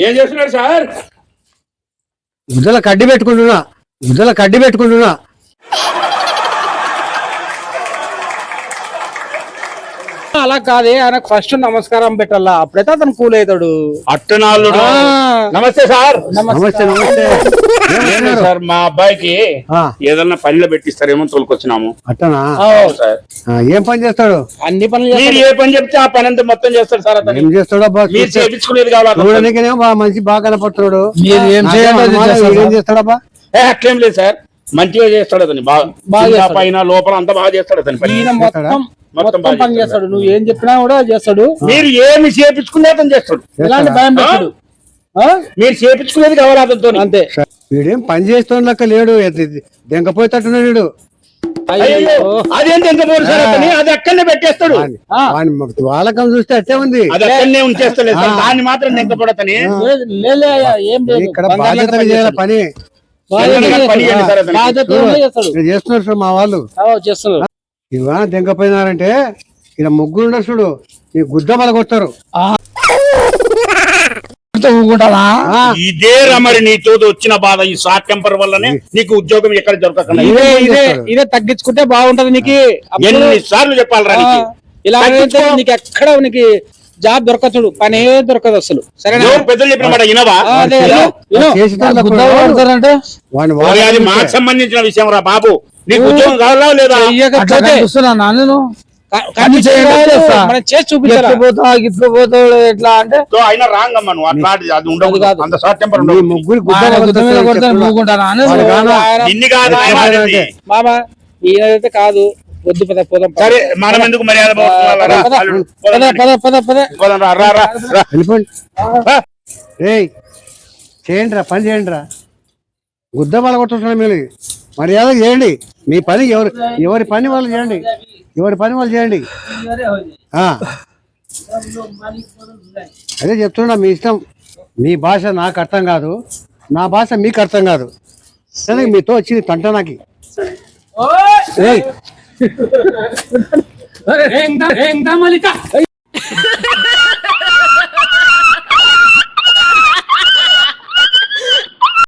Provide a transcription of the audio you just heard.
ఏం చేస్తున్నారు సార్? ముద్దల కడ్డి పెట్టుకుంటున్నా. ముద్దల కడ్డి పెట్టుకుంటున్నా. అలా కాదే ఆయనకు ఫస్ట్ నమస్కారం పెట్టాలా? అప్పుడైతే అతను కూల్ అవుతాడు. అట్టనాళ్ళుడు ఆ. నమస్తే సార్. నమస్తే నమస్తే. సార్ మా అబ్బాయికి ఏదన్నా పనిలో పెట్టిస్తారేమో తోలుకొచ్చినాము. అట్టనా? సార్. ఏం పని చేస్తాడు? అన్ని పనులు మీరు చేస్తాడు. ఏ పని చెప్తే ఆ పని అంతా మొత్తం చేస్తారు సార్ అతను ఏం చేస్తాడో మీరు చేపించుకునేది కావాలి మంచి బాగా కనపడుతున్నాడు. మీరు ఏం చేయాలో చేస్తాడు సార్. చేస్తాడబ్బా ఏ, అట్లేం లేదు సార్. మంచిగా చేస్తాడు అతని. బాగా చేస్తాడు. పైన లోపల అంతా బాగా చేస్తాడు అతని పని. మొత్తం పని చేస్తాడు. నువ్వు ఏం చెప్పినా కూడా చేస్తాడు. మీరు ఏమి చేపించుకునే అతను చేస్తాడు. ఇలాంటి భయం పెట్టాడు? మీరు చేపించుకునేది కావాలి అతనితో అంతే. వీడేం పని చేస్తాడు లెక్క లేడు. దెంకపోయేటట్టున్నాడు వీడు. అయ్యో. అదేంటి ఎంత పోరు సార్? అతని అది అక్కడనే పెట్టేస్తాడు. వాళ్ళకం చూస్తే అట్టే ఉంది. అది అక్కడనే ఉంచేస్తాడు సార్. దాన్ని మాత్రం ఇక్కడ చేయాలి చేస్తాడు. పని. సార్ చేస్తున్నారు చూడు మా వాళ్ళు. ఆ, చేస్తున్నాడు ఇవా దెంకపోయినారంటే ఇక్కడ ముగ్గురు ఉండరు చూడు. ఈ గుద్ద కొడతారు ఊరుకుంటానా ఆ, ఇదే రమరి నీతో వచ్చిన బాధ ఈ షార్ట్ టెంపర్ వల్లనే నీకు ఉద్యోగం ఎక్కడ దొరకకుండా ఇదే ఇదే. ఇదే తగ్గించుకుంటే బాగుంటది నీకు. ఎన్ని సార్లు చెప్పాలరా ఇలా. నీకు ఎక్కడ నీకు జాబ్ దొరకతుడు పనే దొరకదు అసలు. పెద్దలు చెప్పిన మాట వాళ్ళ మాకు సంబంధించిన విషయం రా బాబు. నీకు ఉద్యోగం కావాలా లేదా? మనం చేసి చూపించాలి ఇట్లు పోతాడు ఎట్లా అంటే అయినా రాంగ్ అమ్మా నువ్వు. అట్లాంటి అది ఉండదు కాదు. అంత షార్ట్ టెంపర్ ఉండదు ముగ్గురు గుద్ద గుద్ద కాదు ఆయన అనేది. మామ ఈయనైతే కాదు. వద్దు పద. సరే మనం ఎందుకు మర్యాద. ఏయ్ చేయండి రా పని చేయండి రా. గుద్ద కొట్టుకుంటున్నా మీరు మర్యాద చేయండి. మీ పని ఎవరు ఎవరి పని వాళ్ళు చేయండి. ఎవరి పని వాళ్ళు చేయండి. అదే చెప్తున్నా మీ ఇష్టం మీ భాష నాకు అర్థం కాదు నా భాష మీకు అర్థం కాదు సరే మీతో వచ్చింది తంట నాకి